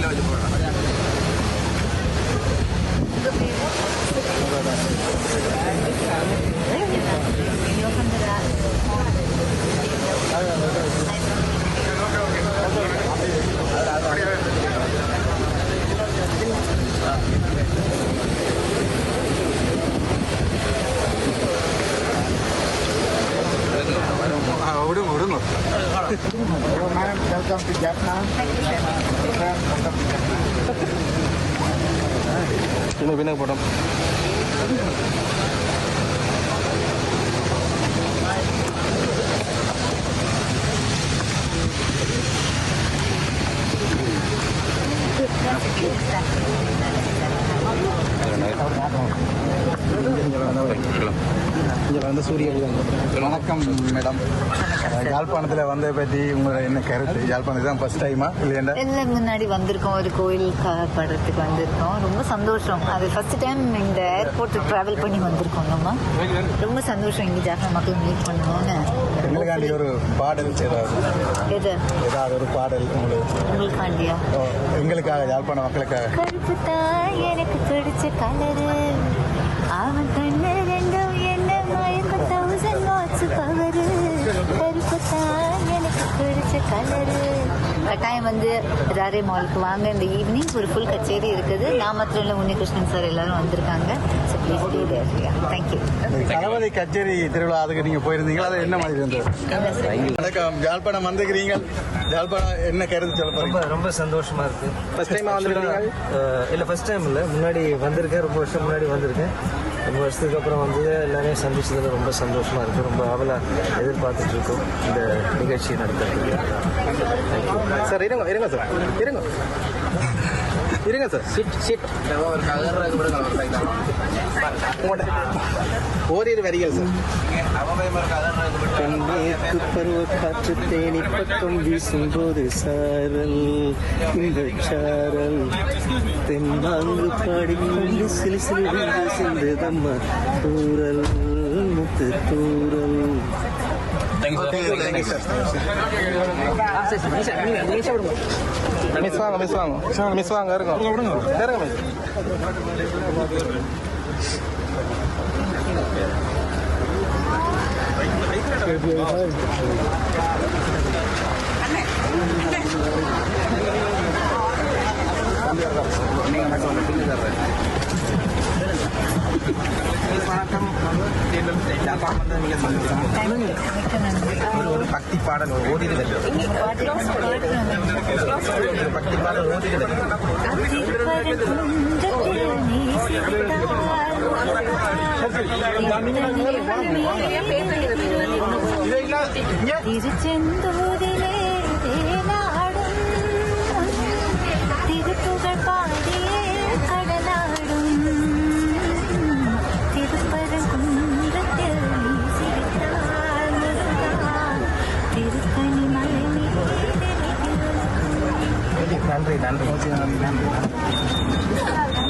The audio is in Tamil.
Bariloche, por இன்னும் வினங்க போட்டோம் Terima kasih. இங்கே வந்து சூரிய வணக்கம் மேடம். யாழ்ப்பாணத்தில் வந்த பற்றி உங்களோட என்ன கருத்து? யாழ்ப்பாணத்துக்கு தான் ஃபர்ஸ்ட் டைமா இல்லையா இல்லை முன்னாடி வந்திருக்கோம் ஒரு கோயில் க- படத்துக்கு வந்திருக்கோம். ரொம்ப சந்தோஷம். அது ஃபர்ஸ்ட் டைம் இந்த ஏர்போர்ட் ட்ராவல் பண்ணி வந்திருக்கோம் நம்ம. ரொம்ப சந்தோஷம் இங்கே ஜாஃபா மக்கள் மீட் பண்ணணும்னு. எங்களுக்காண்டி ஒரு பாடல் ஏதாவது? எது? ஏதாவது ஒரு பாடல் உங்களுக்கு? உங்களுக்காண்டியா? எங்களுக்காக யாழ்ப்பாண மக்களுக்காக. கருப்பு தான் எனக்கு பிடிச்ச கலரு பிடிச்ச கலரு கட்டாயம் வந்து ராரே மாலுக்கு வாங்க. இந்த ஈவினிங் ஒரு ஃபுல் கச்சேரி இருக்குது. நான் மாத்திரம் இல்லை உன்னிகிருஷ்ணன் சார் எல்லாரும் வந்திருக்காங்க so please day there thank you Thalapathy கச்சேரி திருவிழா அதுக்கு நீங்க போயிருந்தீங்களா? அது என்ன மாதிரி இருந்தது? வணக்கம். யாழ்ப்பாணம் வந்துக்கிறீங்க. யாழ்ப்பாணம் என்ன கருத்து சொல்ல ரொம்ப ரொம்ப சந்தோஷமா இருக்கு. Time ஆ வந்திருக்கீங்க? இல்ல ஃபர்ஸ்ட் டைம் இல்ல. முன்னாடி வந்திருக்கேன் ரொம்ப வருஷம் முன்னாடி வந்திருக்கேன். ரொம்ப வருஷத்துக்கு அப்புறம் வந்து எல்லாரையும் சந்திச்சதுல ரொம்ப சந்தோஷமா இருக்கு. ரொம்ப அவலா எதிர்பார்த்துட்டு இருக்கோம் இந்த நிகழ்ச்சியை நடத்துறதுக்கு. சார் இருங்க இருங்க சார் இருங்க. இருங்க சார் சிட் சிட் ஓரிரு வரிகள் சார் கண்ணேற்கு பருவ காற்று தேனி பக்கம் வீசும் போது சாரல் இந்த சாரல். தென்னாங்கு பாடிக்கொண்டு சிலு சிலு வந்து சென்றதம்மா தூரல் முத்து தூரல். மிஸ் வாங்க மிஸ் வாங்க மிஸ் வாங்க. இருங்க இருங்க மிஸ் ஒரு ஒரு பக்தி பாடல் ஒரு பக்தி பாடல் ஓடிது തിരിച്ചെന്തൂരിലെ നാടും തിരുപ്പുകൾ പാടിയേ കടലാടും തിരുപ്പരം കുന്തത്തിൽ തിരുപ്പനി നന്ദി നന്ദി നന്ദി നന്ദി.